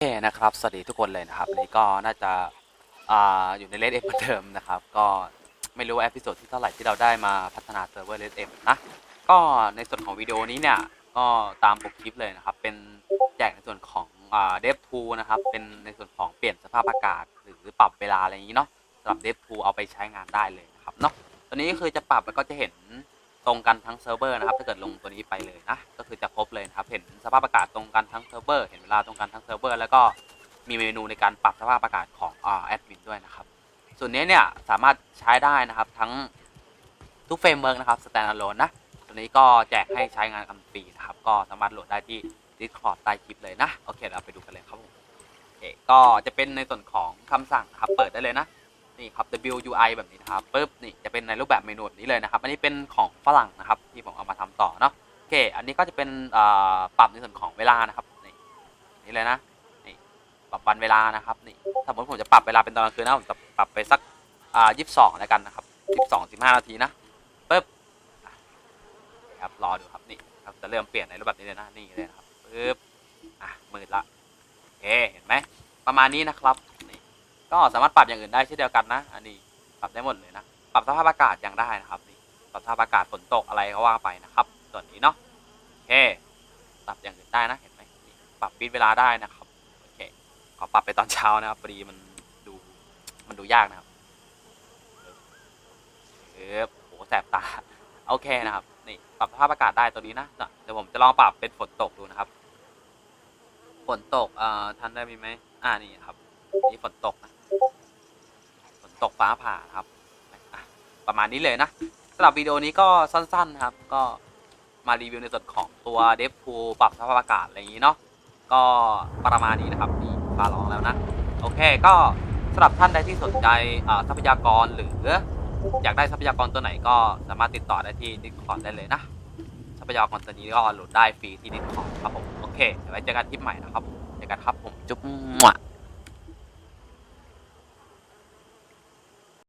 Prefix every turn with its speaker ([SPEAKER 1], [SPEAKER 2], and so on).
[SPEAKER 1] เคนะครับ สวัสดีทุกคนเลยนะครับนี่ก็น่าจะอ่าอยู่ในเลดเอ็มเหมือนเดิมนะครับ ก็ไม่รู้ว่าเอพิโซดที่เท่าไหร่ที่เราได้มาพัฒนาเซิร์ฟเวอร์เลดเอ็มนะ ก็ในส่วนของวิดีโอนี้เนี่ย ก็ตามปกคลิปเลยนะครับ เป็นแจกในส่วนของอ่าเดฟทูนะครับ เป็นในส่วนของเปลี่ยนสภาพอากาศ หรือปรับเวลาอะไรอย่างนี้เนาะสำหรับเดฟทูเอาไปใช้งานได้เลยนะครับเนาะ ตัวนี้คือจะปรับแล้วก็จะเห็นตรงกันทั้งเซิร์ฟเวอร์นะครับ ถ้าเกิดลงตัวนี้ไปเลยนะ ก็คือจะ ภาพอากาศตรงกันทั้งเซิร์ฟเวอร์เห็นเวลาตรงกันทั้งเซิร์ฟเวอร์แล้วก็มีเมนูในการปรับสภาพอากาศของอแอดมินด้วยนะครับ ส่วนนี้เนี่ยสามารถใช้ได้นะครับทั้งทุกเฟรมเวิร์กนะครับ standalone นะตัวนี้ก็แจกให้ใช้งานกันฟรีนะครับ ก็สามารถโหลดได้ที่ Discord ใต้คลิปเลยนะ โอเคเราไปดูกันเลยครับผมโอเคก็จะเป็นในส่วนของคำสั่งนะครับเปิดได้เลยนะนี่ครับ WUI แบบนี้นะครับปุ๊บนี่จะเป็นในรูปแบบเมนูแบบนี้เลยนะครับ อันนี้เป็นของฝรั่งนะครับ ที่ผมเอามาทำต่อเนาะ เค อันนี้ก็จะเป็นปรับในส่วนของเวลานะครับ นี่นี่เลยนะนี่ปรับวันเวลานะครับนี่สมมติผมจะปรับเวลาเป็นตอนกลางคืนนะผมจะปรับไปสักอ่ายี่สิบสองแล้วกันนะครับสิบสองสิบห้านาทีนะปุ๊บอะครับรอดูครับนี่ครับจะเริ่มเปลี่ยนในรูปแบบนี้เลยนะนี่เลยนะครับปุ๊บอะมืดละโอเคเห็นไหมประมาณนี้นะครับนี่ก็สามารถปรับอย่างอื่นได้เช่นเดียวกันนะ อันนี้ปรับได้หมดเลยนะปรับสภาพอากาศยังได้นะครับนี่ปรับสภาพอากาศฝนตกอะไรก็ว่าไปนะครับ ส่วนนี้เนาะโอเคปรับอย่างอื่นได้นะเห็นไหมปรับปิดเวลาได้นะครับโอเคขอปรับไปตอนเช้านะครับพอดีมันดูมันดูยากนะครับเออโหแสบตาโอเคนะครับนี่ปรับสภาพอากาศได้ตัวนี้นะเดี๋ยวผมจะลองปรับเป็นฝนตกดูนะครับฝนตกเอ่อทันได้มีไหมอ่านี่ครับนี่ฝนตกนะฝนตกฟ้าผ่าครับประมาณนี้เลยนะสำหรับวิดีโอนี้ก็สั้นๆครับ ก็ มารีวิวในส่วนของตัวเดฟพูปรับสภาพอากาศอะไรอย่างนี้เนาะก็ประมาณนี้นะครับนี่ฟ้าร้องแล้วนะ โอเคก็สำหรับท่านใดที่สนใจทรัพยากรหรืออยากได้ทรัพยากรตัวไหนก็สามารถติดต่อได้ที่ Discord ได้เลยนะทรัพยากรตัวนี้ก็โหลดได้ฟรีที่ Discord ครับผมโอเคไว้เจอกันคลิปใหม่นะครับเจอกันครับผมจุ๊บมั่